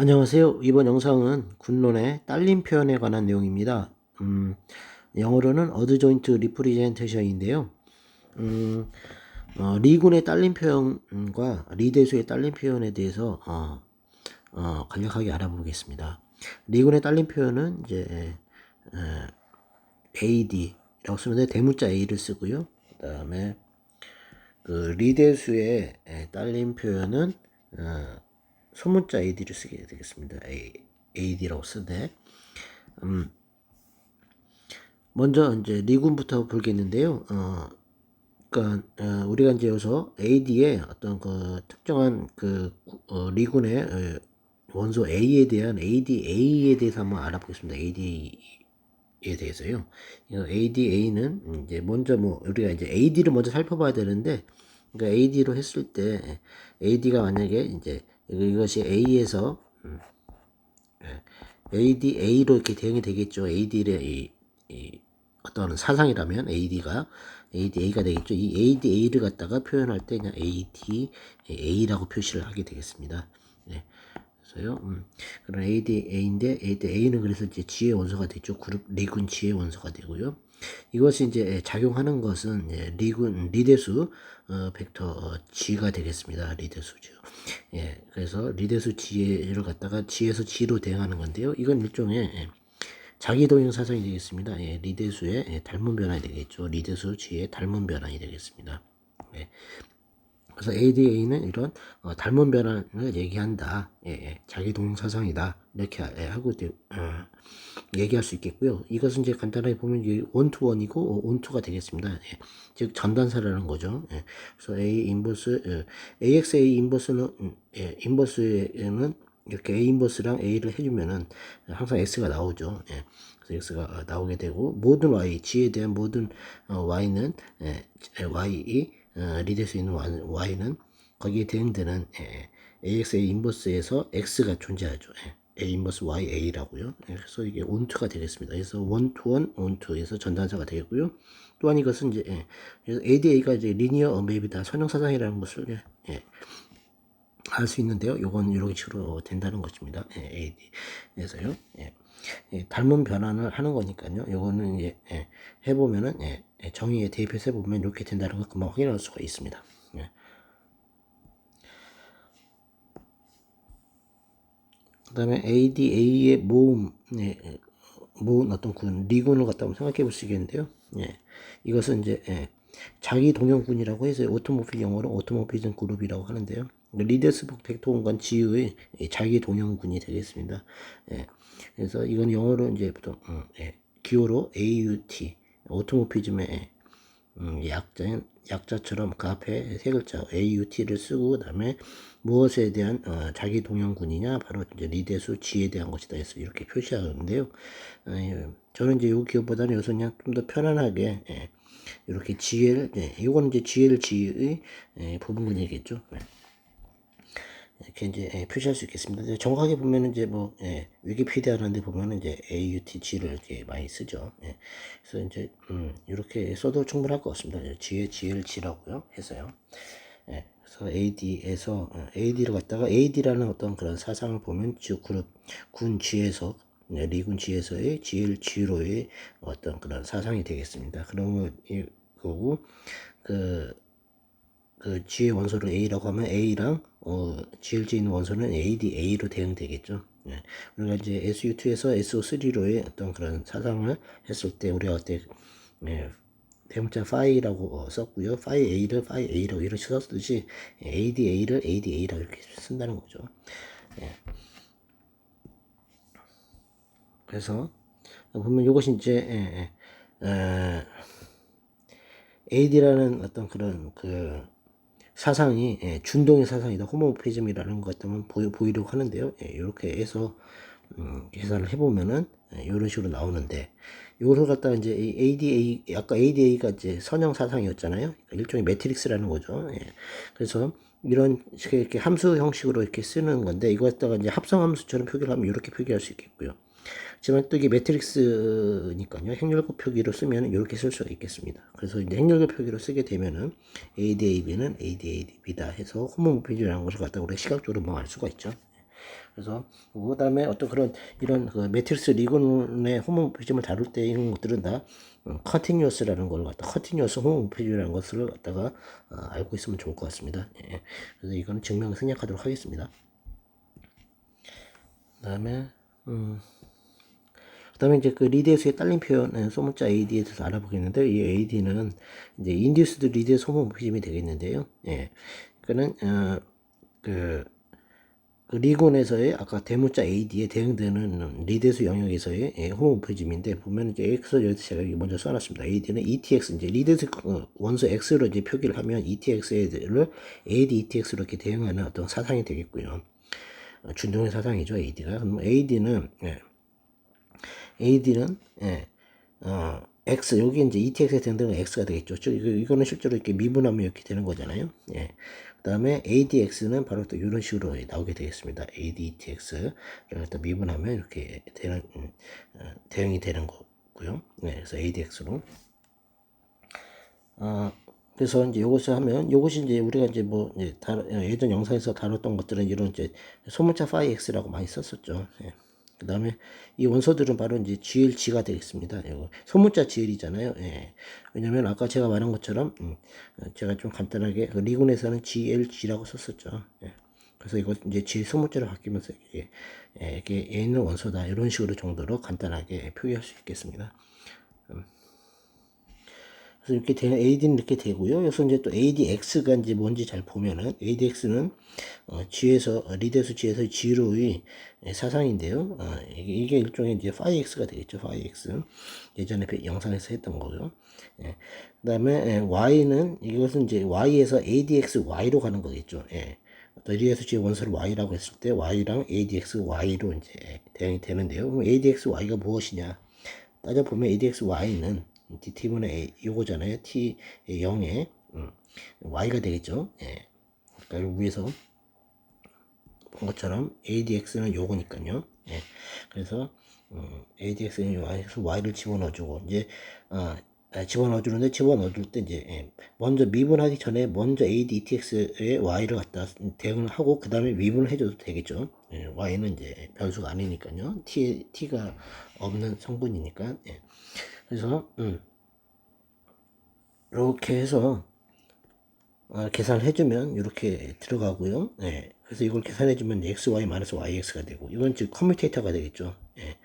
안녕하세요. 이번 영상은 군론의 딸림 표현에 관한 내용입니다. 음, 영어로는 어드 조인트 리프리젠테이션인데요. 음, 어, 리군의 딸림 표현과 리대수의 딸림 표현에 대해서 어, 어, 간략하게 알아보겠습니다. 리군의 딸림 표현은 이제 에, AD라고 돼. 대문자 A를 쓰고요. 그다음에 그 리대수의 에, 딸림 표현은 어, 소문자 AD를 쓰게 되겠습니다. A, AD라고 쓰되 음, 먼저 이제 리군부터 볼겠는데요. 어, 그러니까 어, 우리가 이제 여기서 AD의 어떤 그 특정한 그 어, 리군의 어, 원소 A에 대한 ADA에 대해서 한번 알아보겠습니다. ADA에 대해서요. ADA는 이제 먼저 뭐 우리가 이제 AD를 먼저 살펴봐야 되는데 그러니까 AD로 했을 때 AD가 만약에 이제 이것이 A에서 음, 예, ADA로 이렇게 대응이 되겠죠. AD의 이, 이 어떤 사상이라면 AD가 ADA가 되겠죠. 이 ADA를 갖다가 표현할 때 그냥 ADA라고 표시를 하게 되겠습니다. 네. 그래서요. 음, 그런 ADA인데 ADA는 그래서 이제 G의 원소가 되죠. 그룹 리군 G의 원소가 되고요. 이것이 이제 작용하는 것은 리군 리대수 어, 벡터 G가 되겠습니다. 리대수죠. 예, 그래서 리대수 G를 갖다가 G에서 G로 대응하는 건데요. 이건 일종의 예, 자기 동형 사상이 되겠습니다. 예, 리대수의 예, 닮은 변환이 되겠죠. 리대수 G의 닮은 변환이 되겠습니다. 예, 그래서 ADA는 이런 어, 닮은 변환을 얘기한다. 예, 예, 자기 동사상이다. 이렇게 예, 하고 어, 얘기할 수 있겠고요. 이것은 이제 간단하게 보면 원투원이고 원투가 되겠습니다. 예, 즉 전단사라는 거죠. 예, 그래서 A 인버스 예, AXA 인버스는 음, 예, 인버스에는 이렇게 A 인버스랑 A를 해주면은 항상 S가 나오죠. 예. X가 나오게 되고 모든 Y, G에 대한 모든 어, Y는 예, Y 이 어, 리될 수 있는 y는 거기에 대응되는 예, AX의 인버스에서 x가 존재하죠. 예, A 인버스 YA라고요. 예, 그래서 이게 온투가 되겠습니다. 그래서 원투원 온투에서 전단사가 되고요. 또한 이것은 이제 ADA가 이제 리니어 어메이비다 선형사상이라는 것을 예, 예, 알수 있는데요. 요건 이런 식으로 된다는 것입니다. 예, AD에서요. 예. 예, 닮은 변환을 하는 거니까요. 요거는 예, 예, 해보면은 예, 예, 정의에 대입해서 해보면 이렇게 된다는 걸 금방 확인할 수가 있습니다. 예. 그 다음에 ADA의 모음, 예, 예, 모은 어떤 군, 리군을 갖다 한번 생각해 볼 수 있겠는데요. 예, 이것은 이제 예, 자기 동형군이라고 해서 오토모필 영어로 오토모피즘 그룹이라고 하는데요. 리데스북 벡터 공간 G의 자기 동형군이 되겠습니다. 예, 그래서 이건 영어로 이제 보통 음, 예, 기호로 AUT 오토모피즘의 음, 약자인 약자처럼 그 앞에 세 글자 AUT를 쓰고 그다음에 무엇에 대한 어, 자기 동형군이냐 바로 이제 리대수 G에 대한 것이다 해서 이렇게 표시하는데요. 어, 예, 저는 이제 요 기호보다는 여기서 그냥 좀 더 편안하게 예, 이렇게 GL 예, 이거는 이제 GLG의 예, 부분군이겠죠. 예. 이렇게 이제 예, 표시할 수 있겠습니다. 정확하게 보면은 이제 뭐 예, 위키피디아라는 데 보면은 이제 AUTG를 이렇게 많이 쓰죠. 예, 그래서 이제 음, 이렇게 써도 충분할 것 같습니다. G의 GLG라고요. 해서요. 예, 그래서 AD에서 어, AD를 갖다가 AD라는 어떤 그런 사상을 보면 주 그룹 군 G에서 네, 리군 G에서의 GLG로의 어떤 그런 사상이 되겠습니다. 이 거고 그, 그 G의 원소를 A라고 하면 A랑 어, GLG 있는 원소는 ADA로 대응되겠죠. 예. 우리가 이제 SU2에서 SO3로의 어떤 그런 사상을 했을 때 우리가 그때 예, 대문자 파이라고 썼고요. 파이 A를 파이 A라고 이렇게 썼듯이 ADA를 ADA라고 이렇게 쓴다는 거죠. 예. 그래서 보면 이것이 이제 예, 예, 어, AD라는 어떤 그런 그 사상이 예, 준동의 사상이다. 호모피즘이라는 것 때문에 보이, 보이 려고 하는데요. 예, 이렇게 해서 음, 계산을 해보면은 예, 이런 식으로 나오는데 이걸 갖다가 이제 ADA 아까 ADA가 이제 선형 사상이었잖아요. 그러니까 일종의 매트릭스라는 거죠. 예, 그래서 이런 식의 이렇게 함수 형식으로 이렇게 쓰는 건데 이거 갖다가 이제 합성 함수처럼 표기를 하면 이렇게 표기할 수 있겠고요. 하지만 또 이게 매트릭스니까요. 행렬급 표기로 쓰면 이렇게 쓸 수가 있겠습니다. 그래서 이제 행렬급 표기로 쓰게 되면은 ADAB는 ADAB다 해서 호모모피즘이라는 것을 갖다 우리가 시각적으로 뭐 알 수가 있죠. 그래서 그 다음에 어떤 그런 이런 그 매트리스 리그의 호모모피즘을 다룰 때 이런 것들은 다 컨티뉴어스라는 걸 갖다 컨티뉴어스 호모모피즘이라는 것을 갖다가 어, 알고 있으면 좋을 것 같습니다. 예. 그래서 이거는 증명 생략하도록 하겠습니다. 그다음에 음. 그다음에 이제 그 리드에서의 딸린 표현 예, 소문자 AD에 대해서 알아보겠는데 이 AD는 이제 인디스드 리드의 소모모피즘이 되겠는데요. 예. 그는 어, 그, 그 리곤에서의 아까 대문자 AD에 대응되는 리드에서 영역에서의 예, 호모모피즘인데 보면 이제 X 여기서 제가 먼저 써놨습니다. AD는 ETX 이제 리드에서 어, 원소 X로 이제 표기를 하면 ETX를 AD, ETX로 이렇게 대응하는 어떤 사상이 되겠고요. 어, 준동의 사상이죠 AD가. 그럼 AD는 예. AD는 예, 어, X 여기 이제 ETX에 대응되는 X가 되겠죠. 즉 이거, 이거는 실제로 이렇게 미분하면 이렇게 되는 거잖아요. 예. 그 다음에 ADX는 바로 또 이런 식으로 나오게 되겠습니다. ADTX를 또 미분하면 이렇게 되는 음, 어, 대응이 되는 거고요. 네, 그래서 ADX로. 어, 그래서 이제 이것을 하면 이것이 이제 우리가 이제 뭐 이제 다, 예전 영상에서 다뤘던 것들은 이런 이제 소문자 파이 X라고 많이 썼었죠. 예. 그 다음에 이 원소들은 바로 이제 GLG가 되겠습니다. 이거 소문자 GL이잖아요. 예. 왜냐면 아까 제가 말한 것처럼 음, 제가 좀 간단하게 그 리군에서는 GLG라고 썼었죠. 예. 그래서 이거 이제 GL 소문자로 바뀌면서 이게, 예, 이게 A는 원소다 이런 식으로 정도로 간단하게 표기할 수 있겠습니다. 음. 그래서 이렇게 되는 AD는 이렇게 되고요. 그래서 이제 또 ADX가 이제 뭔지 잘 보면은 ADX는 어, G에서 어, 리드에서 G에서 G로의 사상인데요. 어, 이게, 이게 일종의 이제 파이 X가 되겠죠. 파이 X 예전에 그 영상에서 했던 거고요. 예. 그다음에 예, Y는 이것은 이제 Y에서 ADX Y로 가는 거겠죠. 예. 리에서 G 원소를 Y라고 했을 때 Y랑 ADX Y로 이제 대응이 되는데요. 그럼 ADX Y가 무엇이냐? 따져보면 ADX Y는 DT분의 A, 요거잖아요. T 0에 음, Y가 되겠죠. 예. 그러니까 위에서 본 것처럼 ADX는 요거니까요. 예. 그래서 음, ADX는 요 Y에서 Y를 집어넣어주고 이제 아, 아, 집어넣어 주는데 집어넣어 줄 때 이제 예. 먼저 미분하기 전에 먼저 ADTX에 Y를 갖다 대응을 하고 그 다음에 미분을 해줘도 되겠죠. 예. Y는 이제 변수가 아니니까요. T T가 없는 성분이니까. 예. 그래서 음, 이렇게 해서 어, 계산을 해주면 이렇게 들어가고요. 예. 그래서 이걸 계산해주면 x, y 마이너스 yx가 되고 이건 즉 커뮤테이터가 되겠죠. 예.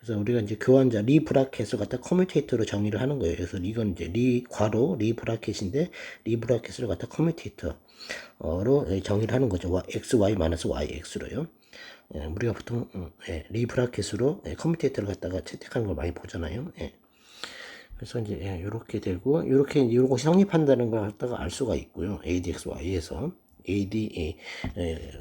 그래서 우리가 이제 교환자 리 브라켓을 갖다 커뮤테이터로 정의를 하는 거예요. 그래서 이건 이제 리 괄호 리 브라켓인데 리 브라켓을 갖다 커뮤테이터로 정의를 하는 거죠. x, y 마이너스 yx로요. 예, 우리가 보통 음, 예, 리 브라켓으로 예, 커뮤테이터를 갖다가 채택하는 걸 많이 보잖아요. 예. 그래서 이제 이렇게 예, 되고 이렇게 이것이 성립한다는 걸 갖다가 알 수가 있고요. ADXY에서 AD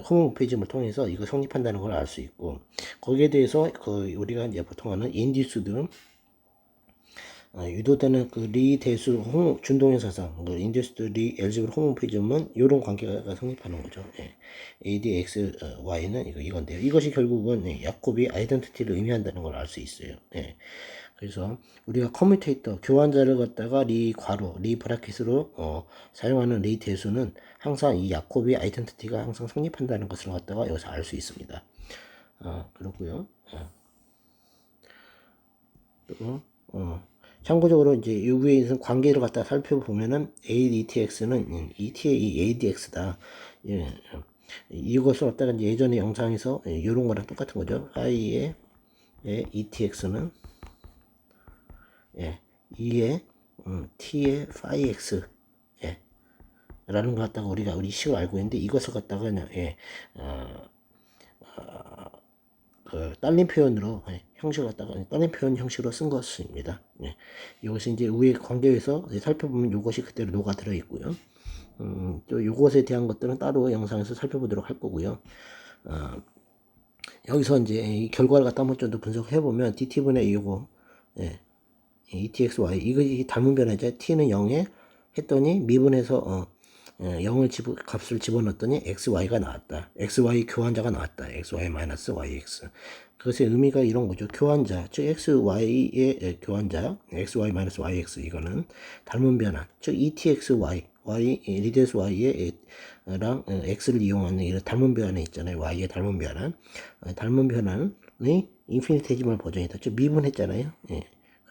홈페이지를 통해서 이거 성립한다는 걸 알 수 있고 거기에 대해서 그 우리가 이제 보통 하는 인디스드 어, 유도되는 그 리 대수 홍 준동의 사상 그 인디스드 리 엘지브라 홈페이지는 이런 관계가 성립하는 거죠. 예. ADXY는 이거 이건데요. 이것이 결국은 예, 야콥이 아이덴티티를 의미한다는 걸 알 수 있어요. 예. 그래서 우리가 커뮤테이터 교환자를 갖다가 리 괄호 리 브라켓으로 어, 사용하는 리 대수는 항상 이 야코비 아이덴티티가 항상 성립한다는 것을 갖다가 여기서 알 수 있습니다. 어, 그렇고요. 어. 또 어, 참고적으로 이제 이 위에 있는 관계를 갖다 살펴보면은 ADTX는 ETA ADX다. 예. 이것을 갖다가 예전에 영상에서 이런 거랑 똑같은 거죠. I의 ETX는 예, 2의 음, t의 phi x 예, 라는 것 갖다가 우리가 우리 식을 알고 있는데 이것을 갖다가 그냥 예, 어, 어, 그 딸린 표현으로 예, 형식을 갖다가 딸린 표현 형식으로 쓴 것입니다. 예, 이것이 이제 위에 관계에서 살펴보면 이것이 그대로 녹아 들어 있고요. 음, 또 이것에 대한 것들은 따로 영상에서 살펴보도록 할 거고요. 어, 여기서 이제 이 결과를 갖다 한번 좀 더 분석해 보면 DT분의 이거 예, ETXY 이거 이 닮은 변화죠. T는 0에 했더니 미분해서 어, 0을 예, 집, 값을 집어넣었더니 XY가 나왔다. XY 교환자가 나왔다. XY 마이너스 YX. 그것의 의미가 이런 거죠. 교환자, 즉 XY의 교환자, XY 마이너스 YX 이거는 닮은 변화, 즉 ETXY, Y 리데스 Y의 랑 어, x를 이용하는 이런 닮은 변환 있잖아요. y의 닮은 변환. 어, 닮은 변환의 인피니테지멀 버전이다. 좀 미분했잖아요. 예.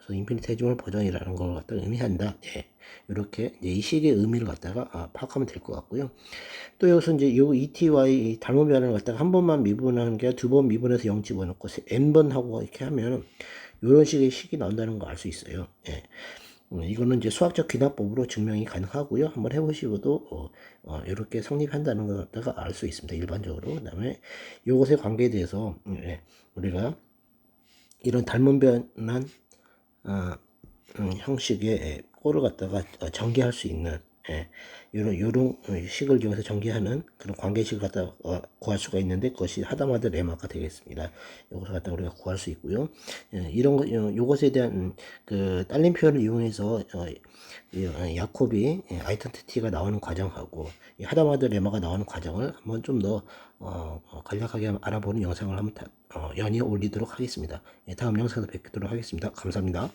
그래서 인피니테지멀 버전이라는 걸 갖다 의미한다. 예. 이렇게 이제 이 식의 의미를 갖다가 아, 파악하면 될 것 같고요. 또 여기서 이제 요 ETY 이 닮은 변환을 갖다가 한 번만 미분하는 게 두 번 미분해서 0 집어넣고 n 번 하고 이렇게 하면 이런 식의 식이 나온다는 거 알 수 있어요. 예. 음, 이거는 이제 수학적 귀납법으로 증명이 가능하고요. 한번 해보시고도 어, 어, 이렇게 성립한다는 걸 갖다가 알 수 있습니다. 일반적으로. 그다음에 이것의 관계에 대해서 음, 예, 우리가 이런 닮은 변한 형식의 예, 꼴을 갖다가 어, 전개할 수 있는 예, 요런 어, 식을 이용해서 전개하는 그런 관계식을 갖다 어, 구할 수가 있는데 그것이 하다마다 레마가 되겠습니다. 이것을 갖다 우리가 구할 수 있고요. 예, 이런 거 요- 요것에 대한 음, 그 딸린 표현을 이용해서 어, 이, 어, 야콥이 예, 아이덴티티가 나오는 과정하고 이 하다마다 레마가 나오는 과정을 한번 좀더 어, 어, 간략하게 알아보는 영상을 한번 다, 어, 연이어 올리도록 하겠습니다. 예, 다음 영상에서 뵙도록 하겠습니다. 감사합니다.